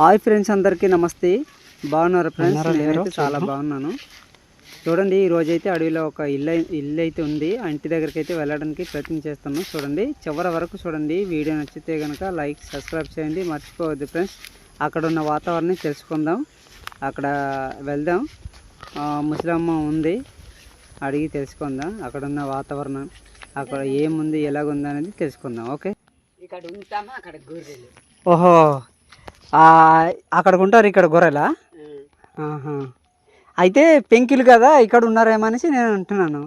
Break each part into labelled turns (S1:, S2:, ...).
S1: Hi friends అందరికీ నమస్తే. బాగున్నారు ఫ్రెండ్స్? నేనైతే చాలా బాగున్నాను. చూడండి ఈ రోజు అయితే అడవిలో ఒక ఇల్లు ఇల్లు అయితే ఉంది. ఆ ఇంటి దగ్గరికి అయితే వెళ్ళడానికి ప్రయత్నం చేస్తాను చూడండి చివరి వరకు చూడండి. వీడియో నచ్చితే కనుక లైక్ సబ్స్క్రైబ్ చేయండి. మర్చిపోవద్దు ఫ్రెండ్స్. అక్కడ ఉన్న వాతావరణం తెలుసుకుందాం. అక్కడ వెళ్దాం. ఆ, ముసలమ్మ ఉంది. అడిగి తెలుసుకుందాం. అక్కడ ఉన్న వాతావరణం అక్కడ ఏముంది ఎలాగుంది అనేది తెలుసుకుందాం. ఓకే?
S2: ఇక్కడ ఉంటామా? అక్కడ గొర్రెలు.
S1: ఓహో! ఆ, అక్కడికి ఉంటారు ఇక్కడ గొర్రెలా. అయితే పెంకిలు కదా ఇక్కడ ఉన్నారేమో అనేసి నేను అంటున్నాను.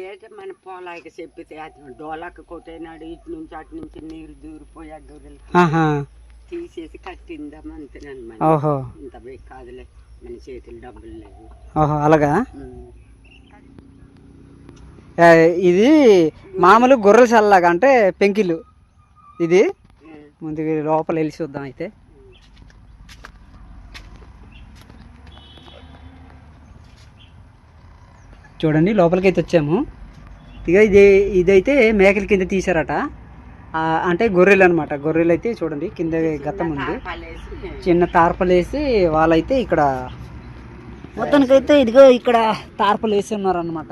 S2: ఏట మన పొలాకి చెప్పితే అటు డోలాకు కొట్టేనాడు ఇటు నుంచి అటు నుంచి నీరు దూరిపోయి గొర్రెలు. తీసేసి కట్టిందాం అంతేనని మన
S1: ఓహో.
S2: ఇంత కాదులే మన చేతులు డబ్బులు లేవు.
S1: ఓహో అలాగా? ఇది మామూలు గొర్రెల చల్లగా అంటే పెంకిలు. ఇది ముందుకు లోపల వెళ్ళి చూద్దాం అయితే. చూడండి లోపలికి అయితే వచ్చాము. ఇక ఇది ఇదైతే మేకల కింద తీసారట ఆ, అంటే గొర్రెలు అనమాట గొర్రెలు అయితే చూడండి కింద గతం ఉంది. చిన్న తార్పలు వేసి వాళ్ళైతే ఇక్కడ మొత్తానికైతే ఇదిగో ఇక్కడ తార్పలు వేసి ఉన్నారనమాట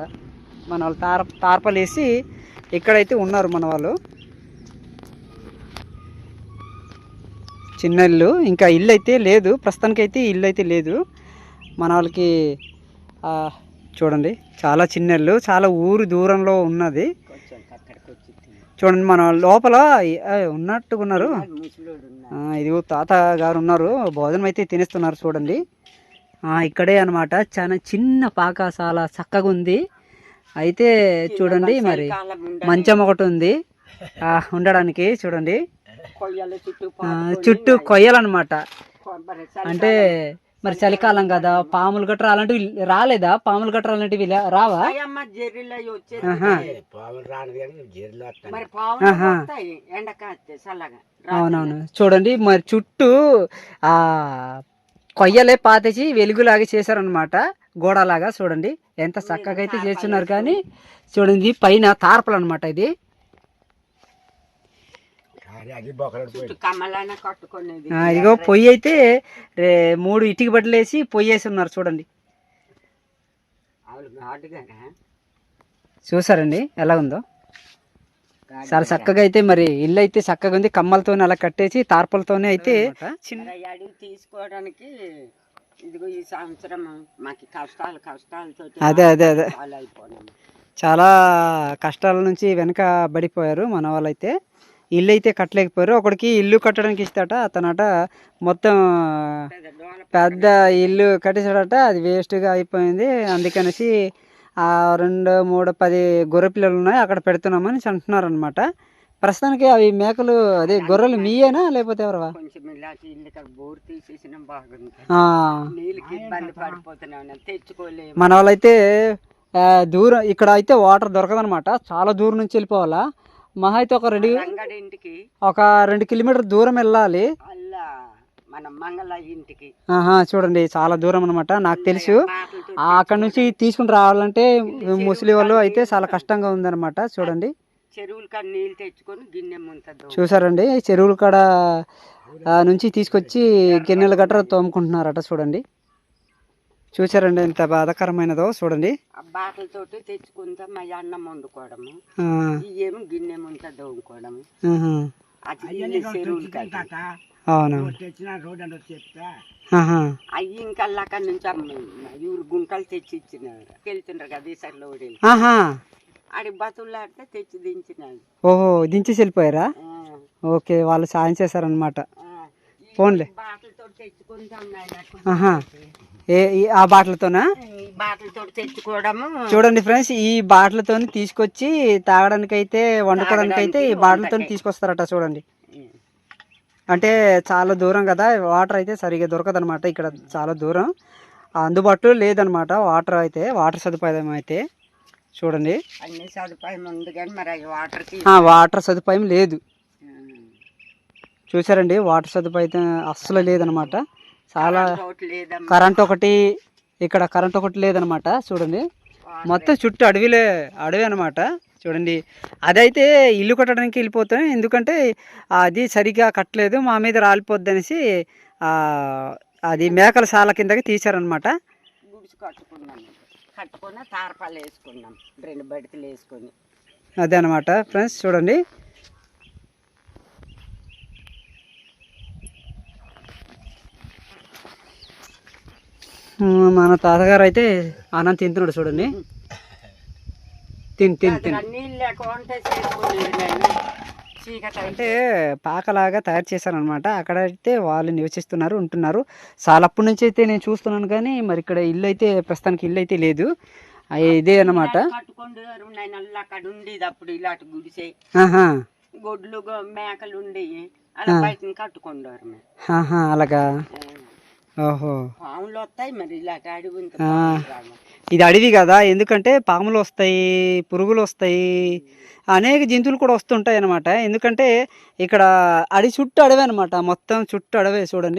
S1: మన వాళ్ళు తార తార్పలు వేసి ఇక్కడైతే ఉన్నారు మన వాళ్ళు. చిన్న ఇల్లు ఇంకా ఇల్లు అయితే లేదు ప్రస్తుతానికైతే ఇల్లు అయితే లేదు. మన వాళ్ళకి చూడండి చాలా చిన్న ఇల్లు చాలా ఊరు దూరంలో ఉన్నది. చూడండి మన లోపల. ఆ, ఇదిగో తాత గారు ఉన్నారు భోజనం అయితే తినేస్తున్నారు చూడండి. ఇక్కడే అన్నమాట చాలా చిన్న పాక చాలా చక్కగా ఉంది అయితే చూడండి మరి మంచం ఒకటి ఉంది ఉండడానికి చూడండి.
S2: చుట్టూ
S1: కొయ్యాలన్నమాట. అంటే మరి చలికాలం కదా పాములు గట్రా అలాంటివి రాలేదా? పాములు గట్రా అలాంటివి రావా? అవునవును. చూడండి మరి చుట్టూ ఆ కొయ్యలే పాతేసి వెలుగులాగా చేశారనమాట గోడలాగా చూడండి. ఎంత చక్కగా అయితే చేస్తున్నారు కానీ చూడండి పైన తార్పలు అనమాట ఇది
S2: చుట్టూ కమ్మలాన కట్టుకునేది
S1: ఆ, ఇదిగో పొయ్యి అయితే రే మూడు ఇటుక బట్టలు వేసి పొయ్యి వేసి ఉన్నారు చూడండి. చూసారండి? ఎలా ఉందో? చాలా చక్కగా అయితే మరి ఇల్లు అయితే చక్కగా ఉంది. కమ్మలతోనే అలా కట్టేసి తార్పలతోనే అయితే చిన్న
S2: అడుగు తీసుకోవడానికి ఇదిగో ఈ సంవత్సరం మాకు కష్టాలు కష్టాలతో
S1: అదే అదే అదే. చాలా కష్టాల నుంచి వెనక పడిపోయారు మన వాళ్ళైతే. ఇల్లు అయితే కట్టలేకపోయారు. ఒకడికి ఇల్లు కట్టడానికి ఇస్తాట అతనట మొత్తం
S2: పెద్ద
S1: ఇల్లు కట్టేసాడట అది వేస్ట్గా అయిపోయింది. అందుకనేసి ఆ రెండు మూడు పది గొర్రె పిల్లలు ఉన్నాయి అక్కడ పెడుతున్నామని అంటున్నారు అనమాట ప్రస్తుతానికి అవి మేకలు అదే గొర్రెలు మీయేనా లేకపోతే ఎవరవా? మన వాళ్ళైతే దూరం ఇక్కడ అయితే వాటర్ దొరకదనమాట చాలా దూరం నుంచి వెళ్ళిపోవాలా. మహా అయితే ఒక రెండు
S2: ఇంటికి.
S1: ఒక రెండు కిలోమీటర్ దూరం వెళ్ళాలి.
S2: అల్లా మన మంగళ ఇంటికి.
S1: ఆహా చూడండి చాలా దూరం అనమాట నాకు తెలుసు. అక్కడ నుంచి తీసుకుని రావాలంటే ముసలి వాళ్ళు అయితే చాలా కష్టంగా ఉందన్నమాట. చూడండి.
S2: చెరువుల కాడ నీళ్ళు తెచ్చుకొని గిన్నె
S1: చూసారండి చెరువుల కాడ నుంచి తీసుకొచ్చి గిన్నెలు గట్రా తోముకుంటున్నారట చూడండి. చూసారండి ఎంత బాధాకరమైనదో చూడండి.
S2: ఆ బాటలతోటి తెచ్చుకుంటాం మా అన్నం వండుకోవడము. ఏమో గిన్నె ముంత దోముకోవడము
S1: అవును?
S2: అవి ఇంకా అక్కడ నుంచి ఇವರು గుంటలు తెచ్చి ఇచ్చినారు వెళ్తుండ్రు కదా ఈసారిలో ఓడేళ్ళు
S1: ఆహా.
S2: ఆడి బతులాడితే తెచ్చి దించినాడు
S1: ఓహో దించేసి వెళ్ళిపోయారా?
S2: ఆ,
S1: ఓకే వాళ్ళు సాయం చేశారనమాట పోన్లే.
S2: బాటలతో తెచ్చుకుంటాం
S1: ఏ ఈ- ఆ బాటలతోనా?
S2: ఈ బాటలతో తెచ్చుకోవడము.
S1: చూడండి ఫ్రెండ్స్ ఈ బాటలతో తీసుకొచ్చి తాగడానికైతే వండుకోవడానికైతే ఈ బాటలతో తీసుకొస్తారట చూడండి. అంటే చాలా దూరం కదా వాటర్ అయితే సరిగా దొరకదనమాట ఇక్కడ చాలా దూరం. అందుబాటులో లేదనమాట వాటర్ అయితే వాటర్ సదుపాయం అయితే. చూడండి.
S2: అన్ని సదుపాయం ఉంది కానీ మరి అవి వాటర్కి
S1: ఆ, వాటర్ సదుపాయం లేదు. చూసారండి వాటర్ సదుపాయం అస్సలు లేదనమాట చాలా కరెంట్ ఒకటి ఇక్కడ కరెంట్ ఒకటి లేదనమాట చూడండి. మొత్తం చుట్టూ అడవిలే అడవి అనమాట చూడండి. అదైతే ఇల్లు కట్టడానికి వెళ్ళిపోతాం ఎందుకంటే అది సరిగా కట్టలేదు మా మీద రాలిపోద్ది అనేసి అది మేకల సాల కిందకి తీశారనమాట.
S2: కట్టుకున్నాం. కట్టుకున్న తారపాలు వేసుకున్నాం రెండు బడికలు వేసుకొని.
S1: అదే అనమాట ఫ్రెండ్స్ చూడండి. మన తాతగారు అయితే ఆనంద్ తింటున్నాడు చూడండి. తిన్ తిన్ తిన్. అంటే పాకలాగా తయారు చేశారనమాట అక్కడ అయితే వాళ్ళు నివసిస్తున్నారు ఉంటున్నారు. చాలా అప్పటి నుంచి అయితే నేను చూస్తున్నాను కానీ మరి ఇక్కడ ఇల్లు అయితే ప్రస్తుతానికి ఇల్లు అయితే లేదు. ఇదే ఆహా.
S2: గొడ్లు మేకలు
S1: అలాగా. ఓహో.
S2: పాములు వస్తాయి మరి అడవి రావు.
S1: ఇది అడవి కదా ఎందుకంటే పాములు వస్తాయి పురుగులు వస్తాయి అనేక జంతువులు కూడా వస్తుంటాయి అన్నమాట ఎందుకంటే ఇక్కడ అడవి చుట్టూ అడవి అనమాట మొత్తం చుట్టూ అడవే చూడండి.